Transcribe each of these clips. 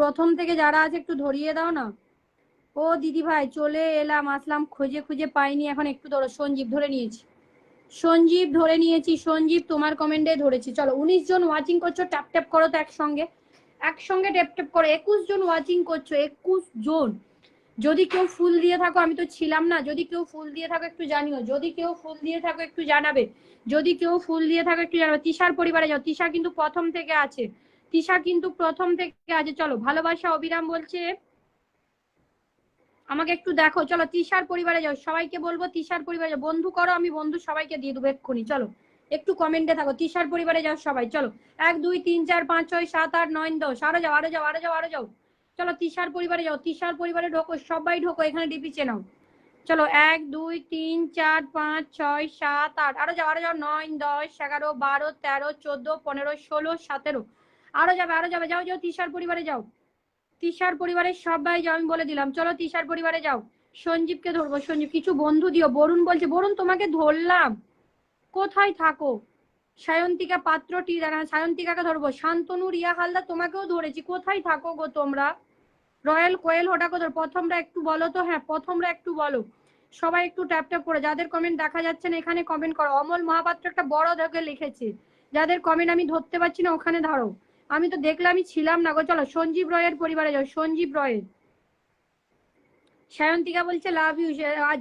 প্রথম থেকে যারা আছে একটু ধরিয়ে দাও না। ও দিদি ভাই, চলে এলাম, আসলাম, খুঁজে খুঁজে পাইনি, এখন একটু ধরো, সঞ্জীব ধরে নিয়েছি। সঞ্জীব ধরে নিয়েছি, সঞ্জীব তোমার কমেন্টে ধরেছি। চলো, উনিশ জন ওয়াচিং করছ, ট্যাপ ট্যাপ করো তো একসঙ্গে। একসঙ্গে ট্যাপ ট্যাপ করো, একুশ জন ওয়াচিং করছ, একুশ জন। যদি কেউ ফুল দিয়ে থাকো, আমি তো ছিলাম না, যদি কেউ ফুল দিয়ে থাকো একটু জানিও, যদি কেউ ফুল দিয়ে থাকো একটু জানাবে। যদি কেউ ফুল দিয়ে থাকো একটু জানাবে, তিশার পরিবারে যাও, তিশা কিন্তু প্রথম থেকে আছে। তিশা কিন্তু প্রথম থেকে আছে। চলো, ভালোবাসা অবিরাম বলছে। আমাকে একটু দেখো, চলো, তিশার পরিবারে যাও। সবাইকে বলব, তিশার পরিবারে যাও। বন্ধু করো, আমি বন্ধু সবাইকে দিয়ে দেবো এক্ষুনি। চলো, একটু কমেন্টে থাকো। তিশার পরিবারে যাও সবাই। চলো, এক, দুই, তিন, চার, পাঁচ, ছয়, সাত, আট, নয়, দশ, আরও যাও আরও যাও আরও যাও আরও যাও। চলো, তিশার পরিবারে যাও। তিশার পরিবারে ঢোকো, সবাই ঢোকো, এখানে ডিপি চেনাও চলো, এক, দুই, তিন, চার, পাঁচ, ছয়, সাত, আট, আরও যাও আরও যাও, নয়, দশ, এগারো, বারো, তেরো, চোদ্দ, পনেরো, ষোলো, সতেরো। আরও যাবে আরও যাবে, যাও যাও, তিশার পরিবারে যাও। তিশার পরিবারের সবাই যাও, আমি বলে দিলাম। চলো তিশার পরিবারে যাও। সঞ্জীবকে ধরবো। সঞ্জীব, কিছু বন্ধু দিও। বরুণ বলছে, বরুণ, তোমাকে ধরলাম। কোথায় থাকো? সায়ন্তিকা পাত্রটি দাঁড়া সায়ন্তিকাকে ধরবো। শান্তনু, রিয়া হালদার তোমাকেও ধরেছি। কোথায় থাকো গো তোমরা? রয়্যাল কোয়েল হোটাকে ধর। প্রথমরা একটু বলো তো? হ্যাঁ প্রথমরা একটু বলো। সবাই একটু ট্যাপ ট্যাপ করে। যাদের কমেন্ট দেখা যাচ্ছে না, এখানে কমেন্ট করো। অমল মহাপাত্র একটা বড় ধকে লিখেছে। যাদের কমেন্ট আমি ধরতে পারছি না, ওখানে ধরো আমি তো দেখলে আমি ছিলাম না গো, চলো, সঞ্জীব রয়ের পরিবারে যাও, সঞ্জীব রয়ের সায়ন্তিকা বলছে লাভ ইউ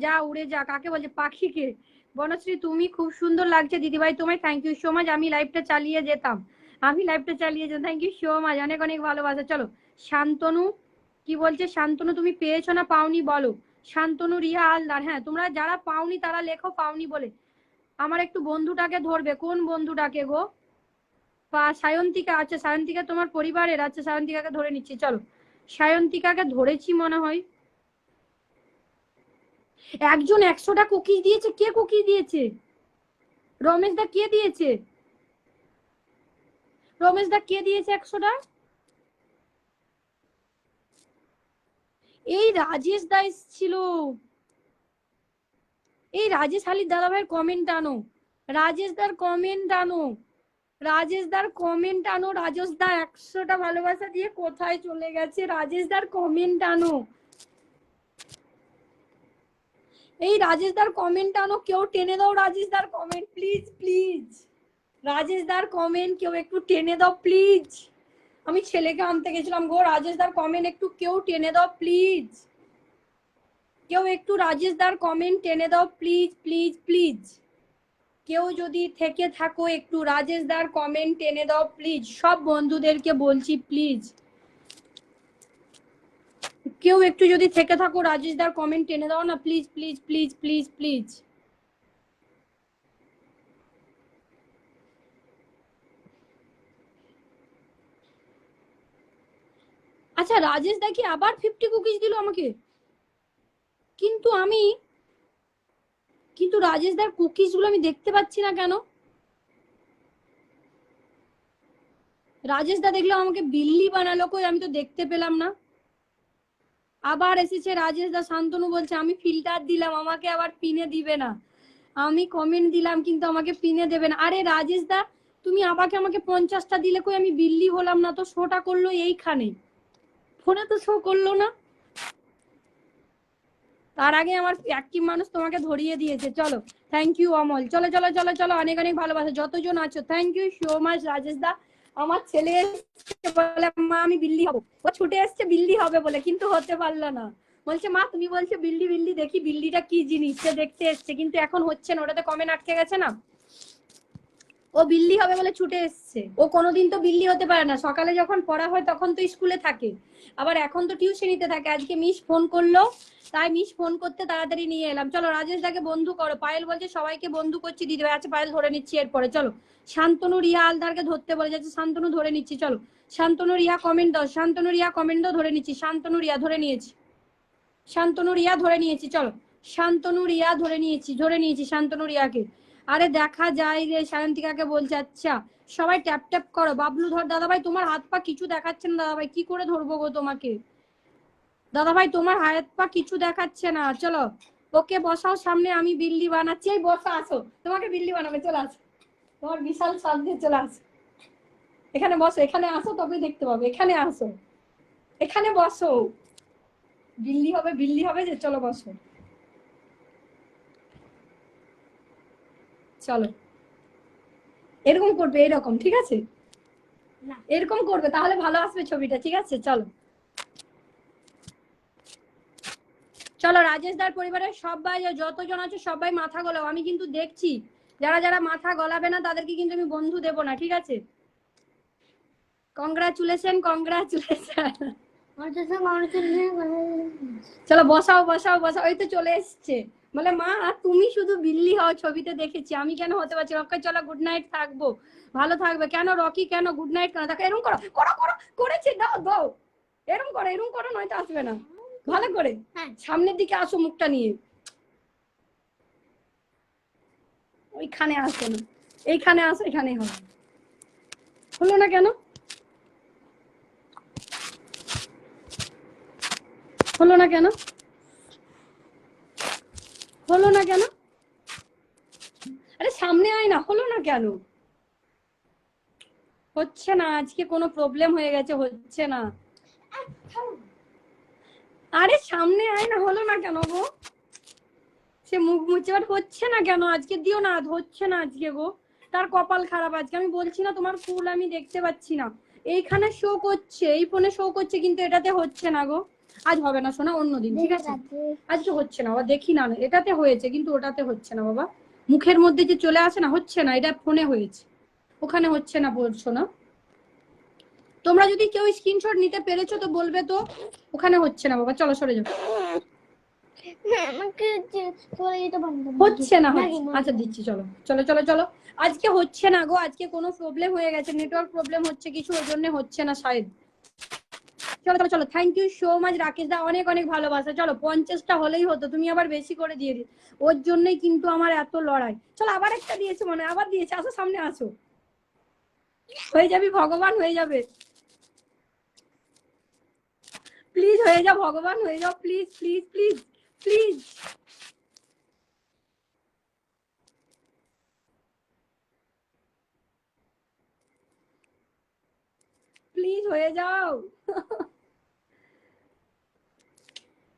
যা, উড়ে যা। কাকে বলছে? পাখিকে। বনশ্রী, তুমি খুব সুন্দর লাগছে, দিদিভাই, তোমায় থ্যাংক ইউ সো মাচ আমি লাইভটা চালিয়ে যেতাম। আমি লাইভটা চালিয়ে যেতাম থ্যাংক ইউ সো মাচ অনেক অনেক ভালোবাসা। চলো, শান্তনু, কি বলছে? শান্তনু, তুমি পেয়েছ না, পাওনি বলো। শান্তনু, রিয়া আলদার হ্যাঁ তোমরা যারা পাওনি, তারা লেখো পাওনি বলে। আমার একটু বন্ধুটাকে ধরবে, কোন বন্ধুটাকে গো? বা সায়ন্তিকা আচ্ছা সায়ন্তিকা তোমার পরিবারের আচ্ছা সায়ন্তিকাকে ধরে নিচ্ছি, চলো। সায়ন্তিকাকে ধরেছি মনে হয়। একজন একশোটা কুকিজ দিয়েছে, কে কুকিজ দিয়েছে? রমেশ দা কে দিয়েছে? রমেশ দা কে দিয়েছে একশোটা? এই রাজেশ দা ছিল এই রাজেশ আলীর দাদা ভাইয়ের কমেন্ট আনো। রাজেশ দার কমেন্ট আনো। রাজেশ দার কমেন্ট আনো। রাজেশ দা একশোটা ভালোবাসা দিয়ে কোথায় চলে গেছে? রাজেশ দার কমেন্ট আনো। এই রাজেশ দার কমেন্ট আনো। কেউ টেনে দাও রাজেশ দার কমেন্ট প্লিজ প্লিজ রাজেশ দার কমেন্ট কেউ একটু টেনে দাও প্লিজ আমি ছেলেকে আনতে গেছিলাম গো, রাজেশ দার কমেন্ট একটু কেউ টেনে দাও প্লিজ কেউ একটু রাজেশ দার কমেন্ট টেনে দাও প্লিজ প্লিজ প্লিজ কেউ যদি থেকে থাকো, একটু রাজেশ দার কমেন্ট টেনে দাও প্লিজ সব বন্ধুদেরকে বলছি প্লিজ কেউ একটু যদি থেকে থাকো রাজেশ দার কমেন্ট টেনে দাও না please please please please please আচ্ছা রাজেশ দা কি আবার ফিফটি কুকিজ দিল আমাকে? কিন্তু আমি কিন্তু রাজেশ দার কুকিজগুলো আমি দেখতে পাচ্ছি না কেন? রাজেশ দা দেখল আমাকে বিল্লি বানালো কই, আমি তো দেখতে পেলাম না। আবার এসেছে রাজেশ দা, শান্তনু বলছে, আমি ফিল্টার দিলাম, আমাকে আবার পিনে দিবে না। আমি কমেন্ট দিলাম, কিন্তু আমাকে পিনে দেবে না। আরে রাজেশ দা, তুমি আমাকে আমাকে পঞ্চাশটা দিলে কই, আমি বিল্লি হলাম না, তো শোটা করল এইখানে ফোনে তো শো করল না। তার আগে আমার একটি মানুষ তোমাকে ধরিয়ে দিয়েছে। চলো থ্যাংক ইউ অমল। চলো চলো চলো চলো, অনেক অনেক ভালোবাসা। যতজন আছো thank you so much Rajesh da. আমার ছেলে বলে, মা, আমি বিল্লি হব। ও ছুটে এসছে, বিল্লি হবে বলে। কিন্তু হতে পারল না। বলছে, মা, তুমি বলছো বিল্লি বিল্লি, দেখি বিল্লিটা কি জিনিস? সে দেখতে এসছে, কিন্তু এখন হচ্ছে না, ওটাতে কমেন্ট আটকে গেছে না? ও বিল্লি হবে বলে ছুটে এসছে। ও কোনোদিন তো বিল্লি হতে পারে না। সকালে যখন পড়া হয় তখন তো স্কুলে থাকে। আবার এখন তো টিউশনিতে থাকে। আজকে মিস ফোন করল। তাই মিস ফোন করতে তাড়াতাড়ি নিয়ে এলাম। চলো রাজেশ দাকে বন্ধু করো। পায়েল বলছে, সবাইকে বন্ধু করছি, দিদি ভাই আচ্ছা পায়েল ধরে নিচ্ছি এরপরে। চলো। শান্তনু, রিয়া আলদারকে ধরতে বলে যাচ্ছে। শান্তনু ধরে নিচ্ছি। চলো। শান্তনু, রিয়া কমেন্ট দাও। শান্তনু, রিয়া কমেন্ট দাও, ধরে নিচ্ছি। শান্তনু, রিয়া, ধরে নিয়েছি। শান্তনু, রিয়া, ধরে নিয়েছি। চলো। শান্তনু, রিয়া, ধরে নিয়েছি। ধরে নিয়েছি শান্তনু, রিয়াকে। আরে দেখা যায় রে, সায়ন্তিকাকে বলছে আচ্ছা সবাই ট্যাপ ট্যাপ করো। বাবলু ধর দাদা ভাই তোমার হাত পা কিছু দেখাচ্ছে না দাদা ভাই কি করে ধরবো গো তোমাকে? দাদা ভাই তোমার হাত পা কিছু দেখাচ্ছে না। চলো, ওকে বসাও সামনে, আমি বিল্লি বানাচ্ছি। এই, বসা, আসো। তোমাকে বিল্লি বানাবে, চলে আসো। তোমার বিশাল সামনে চলে আসো। এখানে বসো, এখানে আসো তবে দেখতে পাবে। এখানে আসো। এখানে বসো। বিল্লি হবে বিল্লি হবে যে, চলো বসো। চলো। এরকম করবে এরকম ঠিক আছে? এরকম করবে তাহলে ভালো আসবে ছবিটা ঠিক আছে? চলো। চলো রাজেশ দার পরিবারের সবাই যতজন আছে সবাই মাথা গলাও। আমি কিন্তু দেখছি যারা যারা মাথা গলাবে না তাদেরকে কিন্তু আমি বন্ধু দেব না ঠিক আছে? কংগ্রাচুলেশন কংগ্রাচুলেশন চলো বসাও বসাও বসাও এই তো চলে এসছে। বলে মা তুমি শুধু বিল্লি হও ছবিতে দেখেছি। আমি কেন হতে পারছি রক্ষা চলো গুড নাইট থাকব। ভালো থাকবে। কেন রকি কেন গুড নাইট কেন দেখো এরকম করো করো করো করেছি দাও দাও। এরকম করো এরকম করো নয়তো আসবে না। ভালো করে হ্যাঁ। সামনের দিকে আসো মুখটা নিয়ে। ওইখানে আসো না। এইখানে আসো এখানে হবে। হলো না কেন? হলো না কেন? হলো না কেন? আরে সামনে আয় না, হলো না কেন? হচ্ছে না, আজকে কোনো প্রবলেম হয়ে গেছে, হচ্ছে না। আরে সামনে আয় না, হলো না কেন গো? সে মুখ মুছে বাট হচ্ছে না কেন? আজকে দিও না হচ্ছে না আজকে গো। তার কপাল খারাপ আজকে। আমি বলছি না, তোমার ফুল আমি দেখতে পাচ্ছি না। এইখানে শো করছে, এই ফোনে শো করছে, কিন্তু এটাতে হচ্ছে না গো। আজ হবে না শোনা অন্যদিন ঠিক আছে? আজকে হচ্ছে না বাবা দেখি না এটাতে হয়েছে কিন্তু ওটাতে হচ্ছে না বাবা। মুখের মধ্যে যে চলে আসে না হচ্ছে না এটা ফোনে হয়েছে। ওখানে হচ্ছে না বলছো না তোমরা যদি কেউ স্ক্রিনশট নিতে পেরেছ তো বলবে তো ওখানে হচ্ছে না বাবা। চলো সরে যাও। হচ্ছে না আচ্ছা দিচ্ছি চলো। চলো চলো চলো। আজকে হচ্ছে না গো আজকে কোনো প্রবলেম হয়ে গেছে নেটওয়ার্ক প্রবলেম হচ্ছে কিছু ওই জন্য হচ্ছে না শায়দ চলো চলো চলো thank you so much Rakesh da অনেক অনেক ভালোবাসা। চলো, পঞ্চাশটা হলেই হতো, তুমি আবার বেশি করে দিয়ে দিস ওর জন্যই কিন্তু আমার এত লড়াই। চলো, আবার একটা দিয়েছে মনে আবার দিয়েছে, আসো, সামনে আসো। হয়ে যাবি, ভগবান হয়ে যাবে। প্লিজ হয়ে যাও, ভগবান হয়ে যাও please please please please please হয়ে যাও।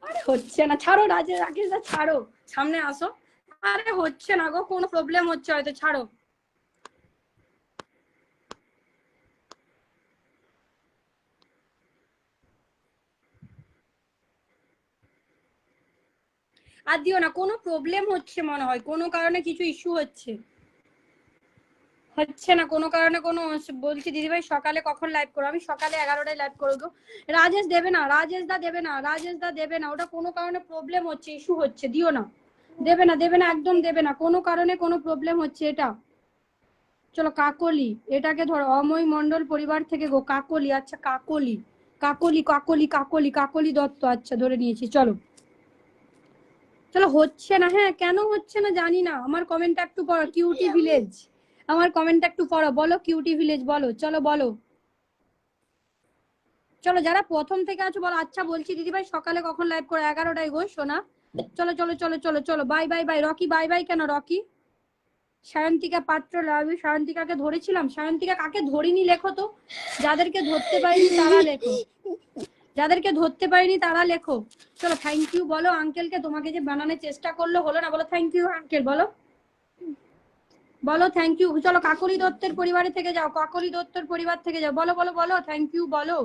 আরে হচ্ছে না, ছাড়ো রাজে ছাড়ো। সামনে আসো। আরে হচ্ছে না গো, কোনো প্রবলেম হচ্ছে হয়তো, ছাড়ো। আর দিও না, কোনো প্রবলেম হচ্ছে মনে হয়, কোনো কারণে কিছু ইস্যু হচ্ছে। হচ্ছে না, কোনো কারণে কোনো বলছি দিদিভাই সকালে কখন লাইভ করো আমি সকালে এগারোটায় লাইভ করব রাজেশ দেবে না, রাজেশ দা দেবে না, রাজেশ দা দেবে না। ওটা কোনো কারণে প্রবলেম হচ্ছে ইস্যু হচ্ছে, দিও না। দেবে না দেবে না, একদম দেবে না। কোনো কারণে কোনো প্রবলেম হচ্ছে এটা। চলো কাকলি, এটাকে ধরো, অময় মন্ডল পরিবার থেকে গো, কাকলি আচ্ছা কাকলি কাকলি কাকলি কাকলি কাকলি দত্ত আচ্ছা ধরে নিয়েছি, চলো। চলো হচ্ছে না হ্যাঁ কেন হচ্ছে না জানি না, আমার কমেন্টটা একটু পড়ো কিউটি ভিলেজ আমার কমেন্টটা একটু পড়ো, বলো কিউটি ভিলেজ বলো, চলো বলো। চলো, যারা প্রথম থেকে আছো বলো আচ্ছা বলছি, দিদিভাই সকালে কখন লাইভ করে? এগারোটায় গো শোনা চলো চলো চলো চলো চলো bye bye bye Rocky bye bye কেন, রকি? সায়ন্তিকা পাত্র লাভ সায়ন্তিকাকে ধরেছিলাম। সায়ন্তিকা কাকে ধরিনি লেখো তো? যাদেরকে ধরতে পারিনি তারা লেখো। যাদেরকে ধরতে পারিনি তারা লেখো। চলো থ্যাংক ইউ বলো আঙ্কেলকে তোমাকে যে বানানোর চেষ্টা করল হলো না, বলো থ্যাংক ইউ আঙ্কেল বলো। বলো থ্যাংক ইউ চলো কাকলি দত্তের পরিবারে থেকে যাও কাকলি দত্তের পরিবার থেকে যাও। বলো বলো বলো থ্যাংক ইউ বলো।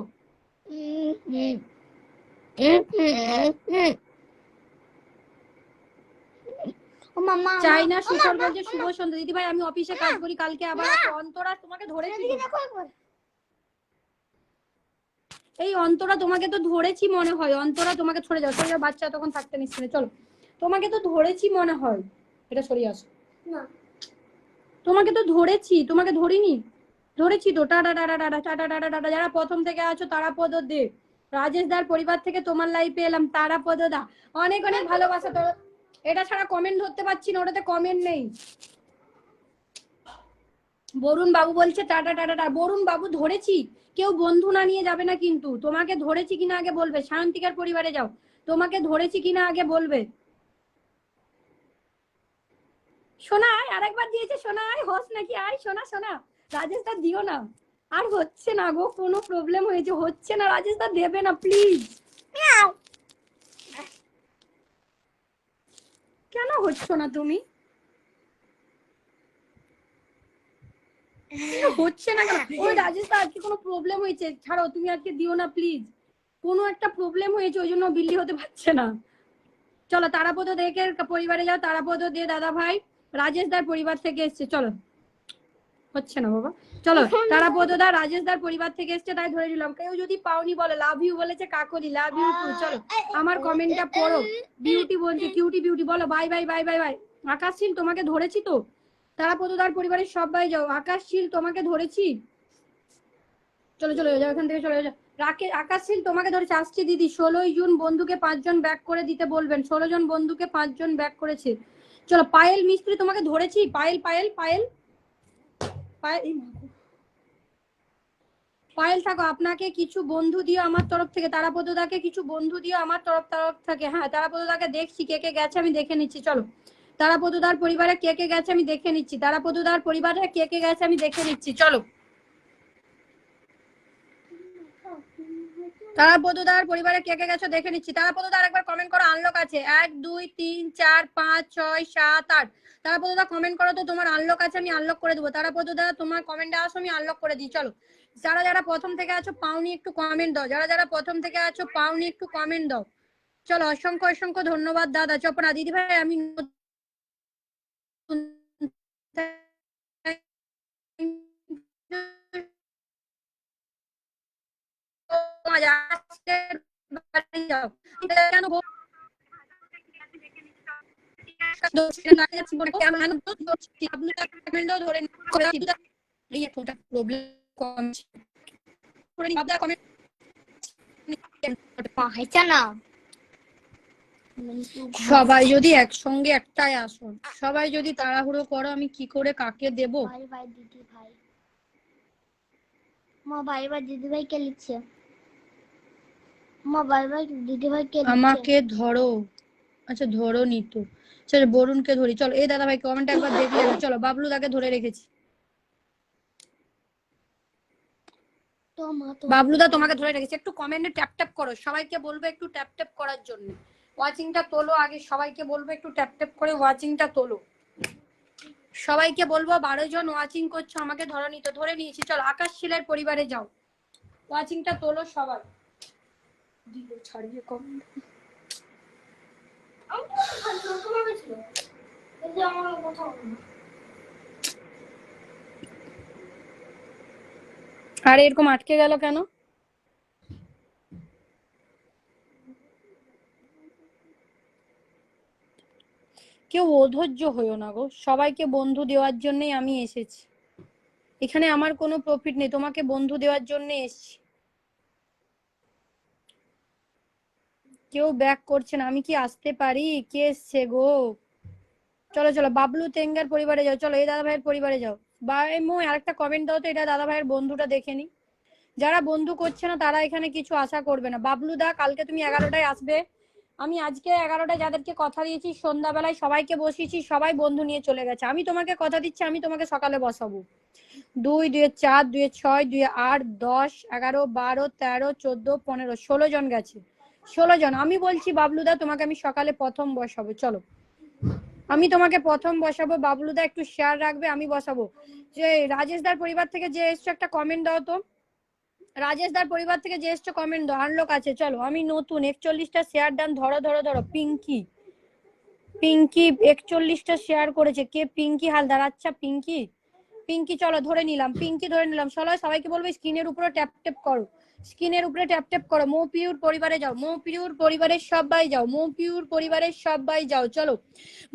ও মামা চাই না শিশর বলছে শুভ সন্ধ্যা। দিদি ভাই আমি অফিসে কাজ করি কালকে আবার অন্তরা তোমাকে ধরেছি এই অন্তরা তোমাকে তো ধরেছি মনে হয়। অন্তরা তোমাকে ছড়ে যাও সরে বাচ্চা তখন থাকতে নিচ্ছে না। চলো তোমাকে তো ধরেছি মনে হয়। এটা সরিয়ে আসো। না। তোমাকে তো ধরেছি, তোমাকে ধরিনি। ধরেছি তো tata tata tata tata tata tata যারা প্রথম থেকে আছো তারা পদ দে। রাজেশ দার পরিবার থেকে তোমার লাইফে এলাম তারাপদ দা। অনেক অনেক ভালোবাসা তো। এটা ছাড়া কমেন্ট ধরতে পারছি না, ওটাতে কমেন্ট নেই। বরুণ বাবু বলছে টাটা টাটা টাটা বরুণ বাবু ধরেছি। কেউ বন্ধু না নিয়ে যাবে না কিন্তু। তোমাকে ধরেছি কিনা আগে বলবে। শান্তিকার পরিবারে যাও। তোমাকে ধরেছি কিনা আগে বলবে। সোনা আয় আরেকবার দিয়েছে সোনা আয় হোস নাকি আয় সোনা সোনা রাজেশ দা দিও না। আর হচ্ছে না গো কোনো প্রবলেম হয়েছে হচ্ছে না রাজেশ দা দেবে না প্লিজ কেন হচ্ছ না তুমি? হচ্ছে না কেন? ওই রাজেশ দা আজকে কোনো প্রবলেম হয়েছে? ছাড়ো তুমি আজকে দিও না প্লিজ কোনো একটা প্রবলেম হয়েছে ওই জন্য বিল্লি হতে পারছে না। চলো তারাপদ দেখে পরিবারে যাও তারাপদ দিয়ে দাদা ভাই রাজেশ দার পরিবার থেকে এসছে চলো। হচ্ছে না বাবা। চলো তারাপদ দা রাজেশ দার পরিবার থেকে এসছে তাই ধরে নিলাম। কেউ যদি পাওনি বলে লাভ ইউ বলেছে কাকলি লাভ ইউ টু চলো আমার কমেন্টটা পড়ো। বিউটি বলছে কিউটি বিউটি বলো bye bye bye bye bye Akashsheel তোমাকে ধরেছি তো? তারাপদ দার পরিবারের সবাই যাও। আকাশশীল তোমাকে ধরেছি? চলো চলো যাও এখান থেকে চলে যাও। রাকে আকাশশীল তোমাকে ধরেছে। আসছি দিদি। ষোলোই জুন বন্ধুকে পাঁচজন ব্যাক করে দিতে বলবেন। ষোলো জন বন্ধুকে পাঁচজন ব্যাক করেছে। চলো পায়েল মিস্ত্রি তোমাকে ধরেছি, পায়েল পায়েল পায়েল। পায়েল, থাকো, আপনাকে কিছু বন্ধু দিও আমার তরফ থেকে, তারাপদদাকে কিছু বন্ধু দিও আমার তরফ তরফ থেকে। হ্যাঁ তারাপদদাকে দেখছি, কে কে গেছে আমি দেখে নিচ্ছি, চলো। তারাপদদার পরিবারে কে কে গেছে আমি দেখে নিচ্ছি, তারাপদদার পরিবারে কে কে গেছে আমি দেখে নিচ্ছি, চলো। তারাপদদার পরিবারে কে কে গেছো দেখে নিচ্ছি। তারাপদদার একবার কমেন্ট করো আনলক আছে। এক, দুই, তিন, চার, পাঁচ, ছয়, সাত, আট। তারাপদদা কমেন্ট করো তো তোমার আনলক আছে, আমি আনলক করে দেবো। তারাপদদা, তোমার কমেন্টে আসো, আমি আনলক করে দিই। চলো। যারা যারা প্রথম থেকে আছো, পাওনি একটু কমেন্ট দাও। যারা যারা প্রথম থেকে আছো, পাওনি একটু কমেন্ট দাও। চলো, অসংখ্য অসংখ্য ধন্যবাদ, দাদা। চপনা দিদি ভাই আমি আজ। কেন সবাই যদি একসঙ্গে একটাই আসুন, সবাই যদি তাড়াহুড়ো করো, আমি কি করে কাকে দেবো ভাই ভাই দিদি ভাই মা ভাই ভাই দিদি ভাই কে লিখছে মা ভাই ভাই দিদি ভাই কে লিখছে আমাকে ধরো। আচ্ছা ধরো নিত। চলো বরুণকে ধরি। চলো এই দাদা ভাই কমেন্ট একবার দেখলে চলো বাবলু দাকে ধরে রেখেছি। বাবলুদা তোমাকে ধরে রেখেছি। একটু কমেন্টে ট্যাপ ট্যাপ করো। সবাইকে বলব একটু ট্যাপ ট্যাপ করার জন্য। ওয়াচিংটা তোলো আগে। সবাইকে বলব একটু ট্যাপ ট্যাপ করে ওয়াচিংটা তোলো। সবাইকে বলব বারো জন ওয়াচিং করছ আমাকে ধরো নিতে। ধরে নিয়েছি। চলো আকাশ শিলের পরিবারে যাও। ওয়াচিংটা তোলো সবাই। দিল ছাড়িয়ে কমেন্ট আরে এরকম আটকে গেল কেন? কেউ অধৈর্য হইও না গো। সবাইকে বন্ধু দেওয়ার জন্যই আমি এসেছি। এখানে আমার কোনো প্রফিট নেই। তোমাকে বন্ধু দেওয়ার জন্য এসেছি। কেউ ব্যাক করছে না, আমি কি আসতে পারি? কে এসছে গো? চলো চলো, বাবলু তেঙ্গার পরিবারে যাও, চলো এই দাদা ভাইয়ের পরিবারে যাও। বা এমো আরেকটা কমেন্ট দাও তো, এটা দাদা ভাইয়ের বন্ধুটা দেখে নি। যারা বন্ধু করছে না, তারা এখানে কিছু আশা করবে না। বাবলু দা, কালকে তুমি এগারোটায় আসবে। আমি আজকে এগারোটায় যাদেরকে কথা দিয়েছি, সন্ধ্যাবেলায় সবাইকে বসিয়েছি, সবাই বন্ধু নিয়ে চলে গেছে। আমি তোমাকে কথা দিচ্ছি, আমি তোমাকে সকালে বসাবো। দুই দুয়ে চার দুয়ে ছয় দুয়ে আট, দশ, এগারো, বারো, তেরো, চোদ্দ, পনেরো, ষোলো জন গেছে। ষোলো জন। আমি বলছি, বাবলুদা, তোমাকে আমি সকালে প্রথম বসাবো। চলো। আমি তোমাকে প্রথম বসাবো। বাবলুদা, একটু শেয়ার রাখবে, আমি বসাবো। যে রাজেশ দার পরিবার থেকে যে এসছো, একটা কমেন্ট দাও তো। রাজেশ দার পরিবার থেকে যে এসছো কমেন্ট দাও। আনলোক আছে। চলো, আমি নতুন। একচল্লিশটা শেয়ার ডান ধরো ধরো ধরো। পিঙ্কি পিঙ্কি একচল্লিশটা শেয়ার করেছে। কে পিঙ্কি হালদার আচ্ছা পিঙ্কি পিঙ্কি চলো, ধরে নিলাম। পিঙ্কি ধরে নিলাম। চলো সবাইকে বলব স্ক্রিনের উপরে ট্যাপ ট্যাপ করো। স্ক্রিনের উপরে ট্যাপ ট্যাপ করো, মো পিউর পরিবারে যাও, মো পিউর পরিবারের সবাই যাও, মো পিউর পরিবারের সবাই যাও, চলো।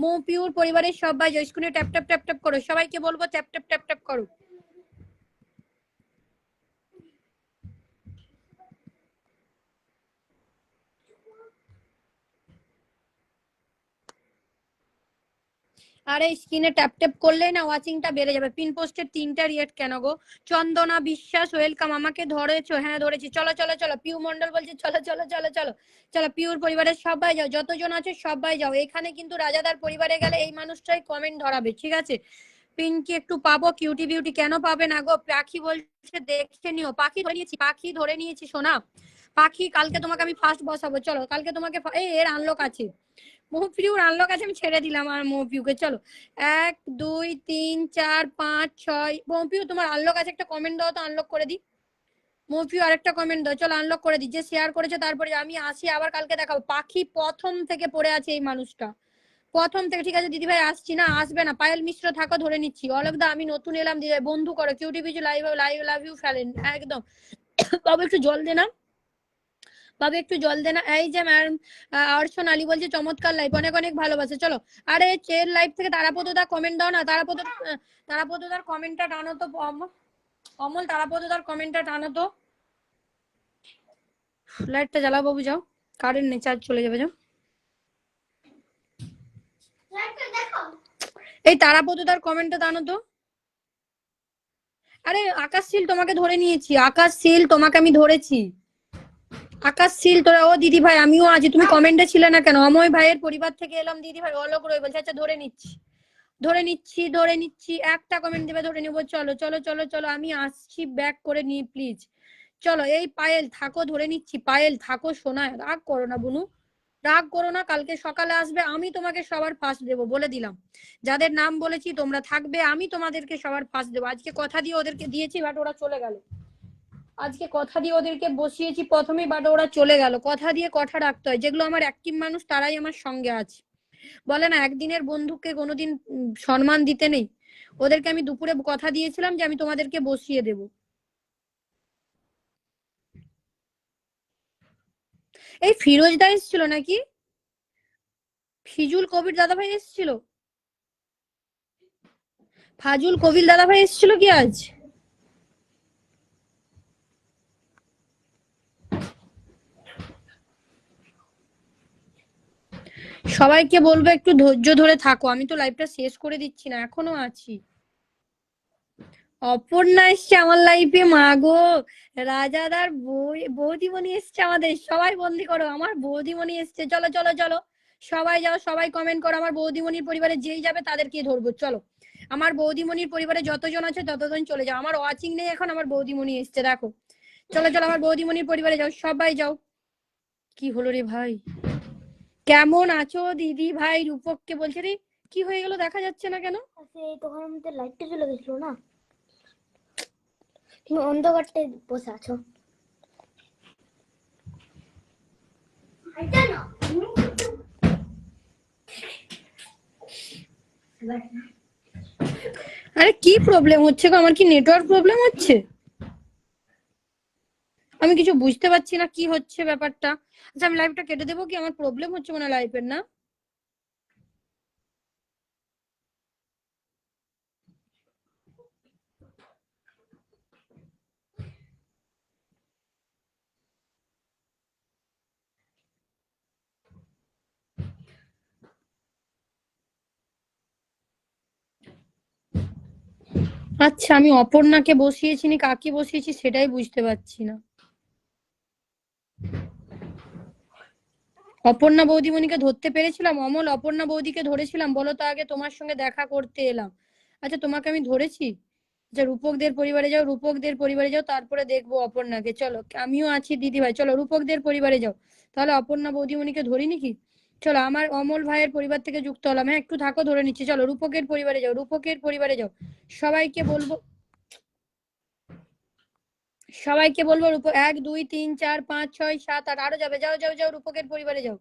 মো পিউর পরিবারের সবাই যাও স্ক্রিনে ট্যাপ ট্যাপ ট্যাপ ট্যাপ করো, সবাইকে বলব ট্যাপ ট্যাপ ট্যাপ ট্যাপ করো। আরে স্ক্রিনে ট্যাপ ট্যাপ করলে না ওয়াচিংটা বেড়ে যাবে। পিন পোস্টের তিনটা রিয়েট কেন গো? চন্দনা বিশ্বাস ওয়েলকাম আমাকে ধরেছো? হ্যাঁ ধরেছি। চলো চলো চলো। পিউ মন্ডল বলছে, চলো চলো চলো চলো। চলো, পিউর পরিবারের সবাই যাও। যতজন আছে সবাই যাও। এখানে কিন্তু রাজাদার পরিবারে গেলে এই মানুষটাই কমেন্ট ধরাবে, ঠিক আছে? পিঙ্কি, একটু পাবো? কিউটি বিউটি কেন পাবে না গো? পাখি বলছে, দেখে নিও। পাখি ধরে নিয়েছি, পাখি ধরে নিয়েছি, সোনা। পাখি, কালকে তোমাকে আমি ফার্স্ট বসাবো। চলো, কালকে তোমাকে এই, এর আনলক আছে। মুহফিউর আনলক আছে, আমি ছেড়ে দিলাম আর মুহফিউকে চলো, এক, দুই, তিন, চার, পাঁচ, ছয়। মুহফিউ তোমার আনলক আছে, একটা কমেন্ট দাও তো আনলক করে দিই। মুভি আরেকটা কমেন্ট দাও। চলো আনলক করে দিই। যে শেয়ার করেছে তারপরে আমি আসি, আবার কালকে দেখাবো। পাখি প্রথম থেকে পড়ে আছে এই মানুষটা। প্রথম থেকে, ঠিক আছে দিদি ভাই আসছি না, আসবে না। পায়েল মিশ্র, থাকো, ধরে নিচ্ছি। দা আমি নতুন এলাম দিদি ভাই বন্ধু করো cutie Biju live live love you ফেলেন একদম। বাবু একটু জল দে না। বাবু একটু জল দে না। এই যে ম্যাম অর্চন আলী বলছে চমৎকার লাইভ অনেক অনেক ভালোবাসে। চলো আরে চের লাইভ থেকে তারাপদ দা কমেন্ট দাও না। তারাপদ তারাপদ দার কমেন্টটা টানো তো অমল অমল তারাপদ দার কমেন্টটা টানো তো। লাইটটা জ্বালাও বাবু যাও। কারেন্ট নেই চার্জ চলে যাবে যাও। এই তারাপদ তার কমেন্টটা টানো তো। আরে আকাশ শীল তোমাকে ধরে নিয়েছি। আকাশ শীল তোমাকে আমি ধরেছি। আকাশ শীল, তোরা, ও দিদি ভাই, আমিও আছি। তুমি কমেন্টে ছিলে না কেন? অময় ভাইয়ের পরিবার থেকে এলাম, দিদি ভাই অলোক রয়ে বলছে আচ্ছা ধরে নিচ্ছি। ধরে নিচ্ছি ধরে নিচ্ছি, একটা কমেন্ট দেবে, ধরে নিবো। চলো চলো চলো চলো, আমি আসছি ব্যাক করে নি প্লিজ চলো, এই পায়েল, থাকো, ধরে নিচ্ছি, পায়েল, থাকো, সোনা, রাগ করো না, বুনু। রাগ করো না, কালকে সকালে আসবে, আমি তোমাকে সবার ফার্স্ট দেবো, বলে দিলাম। যাদের নাম বলেছি, তোমরা থাকবে, আমি তোমাদেরকে সবার ফার্স্ট দেবো। আজকে কথা দিয়ে ওদেরকে দিয়েছি বাট ওরা চলে গেল। আজকে কথা দিয়ে ওদেরকে বসিয়েছি প্রথমেই, বাট ওরা চলে গেল। কথা দিয়ে কথা রাখতে হয়। যেগুলো আমার অ্যাক্টিভ মানুষ, তারাই আমার সঙ্গে আছে। বলে না, একদিনের বন্ধুকে কোনোদিন সম্মান দিতে নেই। ওদেরকে আমি দুপুরে কথা দিয়েছিলাম যে, আমি তোমাদেরকে বসিয়ে দেব। এই ফিরোজদা এসেছিল নাকি? ফিজুল কবির দাদা ভাই এসেছিল? ফাজুল কবির দাদা ভাই এসেছিল কি আজ? সবাইকে বলব একটু ধৈর্য ধরে থাকো। আমি তো লাইভটা শেষ করে দিচ্ছি না, এখনও আছি। অপর্ণা এসছে আমার লাইফে মা গো। রাজাদার বৌদিমণি এসছে আমাদের। সবাই বন্দি করো, আমার বৌদিমণি এসছে। চলো চলো চলো। সবাই যাও, সবাই কমেন্ট করো। আমার বৌদিমণির পরিবারে যেই যাবে তাদেরকে ধরবো। চলো। আমার বৌদিমণির পরিবারে যতজন আছে ততজন চলে যাও। আমার ওয়াচিং নেই এখন, আমার বৌদিমণি এসছে, দেখো। চলো চলো, আমার বৌদিমণির পরিবারে যাও। সবাই যাও। কি হলো রে ভাই? কেমন আছো দিদি ভাই? রূপককে বলছে রে কি হয়ে গেল? দেখা যাচ্ছে না কেন? তখন আমাদের লাইটটা চলে গেছিল না? তুমি অন্ধকারটায় বসে আছো। আরে কি প্রবলেম হচ্ছে গো? আমার কি নেটওয়ার্ক প্রবলেম হচ্ছে? আমি কিছু বুঝতে পারছি না কি হচ্ছে ব্যাপারটা। আচ্ছা আমি লাইভটা কেটে দেবো কি? আমার প্রবলেম হচ্ছে মনে লাইভের না? আচ্ছা আমি অপর্ণাকে বসিয়েছি নি, কাকে বসিয়েছি সেটাই বুঝতে পারছি না। অপর্ণা বৌদিমণিকে ধরতে পেরেছিলাম, অমল অপর্ণা বৌদিকে ধরেছিলাম, বলো তো আগে তোমার সঙ্গে দেখা করতে এলাম। আচ্ছা তোমাকে আমি ধরেছি? আচ্ছা রূপকদের পরিবারে যাও, রূপকদের পরিবারে যাও, তারপরে দেখব অপর্ণাকে। চলো, আমিও আছি দিদি ভাই চলো, রূপকদের পরিবারে যাও। তাহলে অপর্ণা বৌদিমণিকে ধরিনি কি? চলো, আমার অমল ভাইয়ের পরিবার থেকে যুক্ত হলাম। হ্যাঁ একটু থাকো, ধরে নিচ্ছি। চলো, রূপকের পরিবারে যাও, রূপকের পরিবারে যাও। সবাইকে বলব সবাইকে বলব রূপ এক, দুই, তিন, চার, পাঁচ, ছয়, সাত, আট, আরও যাবে, যাও যাও যাও, রূপকের পরিবারে যাও।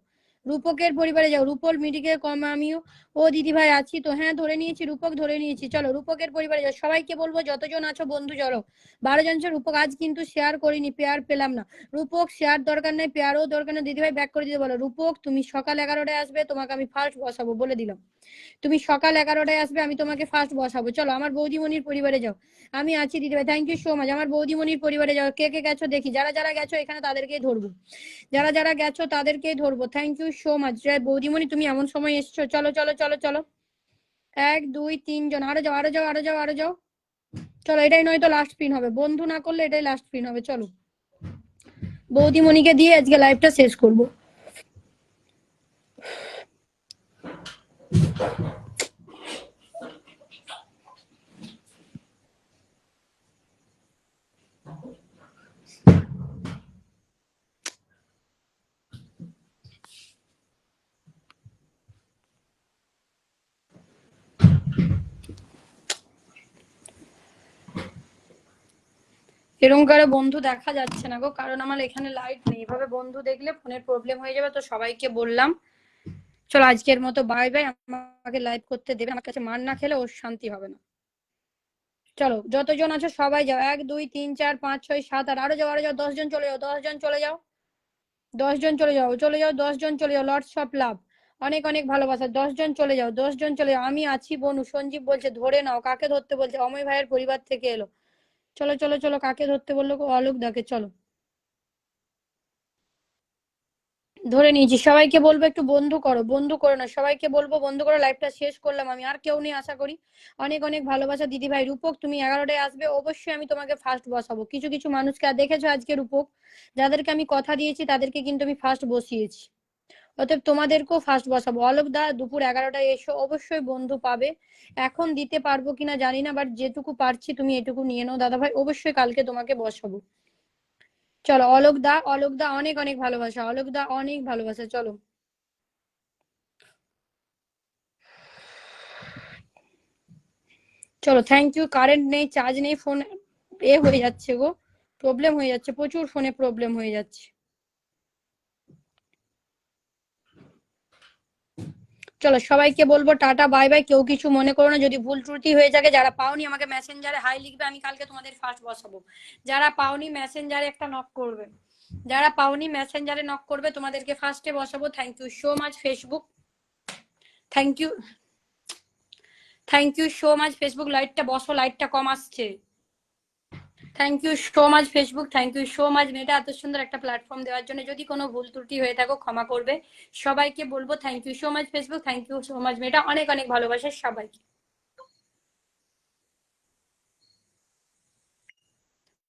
রূপকের পরিবারে যাও। রূপল মিডিকে কম আমিও। ও দিদি ভাই আছি তো। হ্যাঁ ধরে নিয়েছি, রূপক ধরে নিয়েছি। চলো, রূপকের পরিবারে যাও। সবাইকে বলব, যতজন আছো, বন্ধু চলো বারো জন রূপক। আজ কিন্তু শেয়ার করিনি, পেয়ার পেলাম না। রূপক শেয়ার দরকার নেই, পেয়ারও দরকার নেই। দিদি ভাই ব্যাক করে দিতে বলো। রূপক, তুমি সকাল এগারোটায় আসবে, তোমাকে আমি ফার্স্ট বসাবো, বলে দিলাম। তুমি সকাল এগারোটায় আসবে, আমি তোমাকে ফার্স্ট বসাবো। চলো, আমার বৌদিমণির পরিবারে যাও। আমি আছি দিদি ভাই থ্যাংক ইউ সো মাচ আমার বৌদিমণির পরিবারে যাও। কে কে গেছো দেখি। যারা যারা গেছো, এখানে তাদেরকেই ধরবো। যারা যারা গেছো, তাদেরকেই ধরবো। থ্যাংক ইউ সো মাচ বৌদিমণি, তুমি এমন সময় এসছো। চলো চলো চলো চলো। এক, দুই তিনজন আরও যাও আরও যাও আরও যাও আরও যাও। চলো, এটাই নয়তো লাস্ট পিন হবে। বন্ধু না করলে এটাই লাস্ট পিন হবে। চলো। বৌদিমণিকে দিয়ে আজকে লাইফটা শেষ করব। এরকম করে বন্ধু দেখা যাচ্ছে না গো, কারণ আমার এখানে লাইট নেই। এভাবে বন্ধু দেখলে ফোনের প্রবলেম হয়ে যাবে, তো সবাইকে বললাম, চলো আজকের মতো বাই বাই আমাকে লাইভ করতে দেবে, আমার কাছে মার না খেলে ওর শান্তি হবে না। চলো, যতজন আছো সবাই যাও, এক, দুই, তিন, চার, পাঁচ, ছয়, সাত, আট, আরও যাও আরও যাও, দশজন চলে যাও, দশজন চলে যাও, দশজন চলে যাও চলে যাও, দশজন চলে যাও লর্ডস অফ লাভ অনেক অনেক ভালোবাসা, দশজন চলে যাও, দশজন চলে যাও। আমি আছি, বনু, সঞ্জীব বলছে, ধরে নাও, কাকে ধরতে বলছে? অময় ভাইয়ের পরিবার থেকে এলো। চলো চলো চলো, কাকে ধরতে বলল অলোক দাকে, চলো। ধরে নিয়েছি। সবাইকে বলব একটু বন্ধু করো বন্ধু করো না। সবাইকে বলব বন্ধু করো লাইভটা শেষ করলাম আমি। আর কেউ নেই, আশা করি। অনেক অনেক ভালোবাসা দিদি ভাই রূপক, তুমি এগারোটায় আসবে। অবশ্যই আমি তোমাকে ফার্স্ট বসাবো। কিছু কিছু মানুষকে দেখেছ আজকে রূপক? যাদেরকে আমি কথা দিয়েছি, তাদেরকে কিন্তু আমি ফার্স্ট বসিয়েছি। অতএব তোমাদেরকেও ফার্স্ট বসাবো। অলোক দা দুপুর এগারোটায় এসো, অবশ্যই বন্ধু পাবে। এখন দিতে পারব কিনা জানি না বাট যেটুকু পারছি তুমি এটুকু নিয়ে নাও। দাদা ভাই অবশ্যই কালকে তোমাকে বসাবো। চলো অলোক দা অলোক দা অনেক অনেক ভালোবাসা অলোক দা অনেক ভালোবাসা, চলো। চলো থ্যাংক ইউ কারেন্ট নেই চার্জ নেই ফোন এ হয়ে যাচ্ছে গো। প্রবলেম হয়ে যাচ্ছে, প্রচুর ফোনে প্রবলেম হয়ে যাচ্ছে। চলো সবাইকে বলব টাটা বাই বাই কেউ কিছু মনে করো না, যদি ভুল ত্রুটি হয়ে থাকে, যারা পাওনি আমাকে মেসেঞ্জারে হাই লিখবে, আমি কালকে তোমাদের ফার্স্ট বসাবো যারা পাওনি মেসেঞ্জারে একটা নক করবে। যারা পাওনি মেসেঞ্জারে নক করবে, তোমাদেরকে ফার্স্টে বসাবো thank you so much Facebook thank you thank you so much Facebook লাইটটা বসো লাইটটা কম আসছে। Thank you so much Facebook thank you so much মেয়েটা এত সুন্দর একটা প্ল্যাটফর্ম দেওয়ার জন্য। যদি কোনো ভুল ত্রুটি হয়ে থাকো, ক্ষমা করবে। সবাইকে বলব thank you so much Facebook thank you so much মেয়েটা অনেক অনেক ভালোবাসা সবাইকে।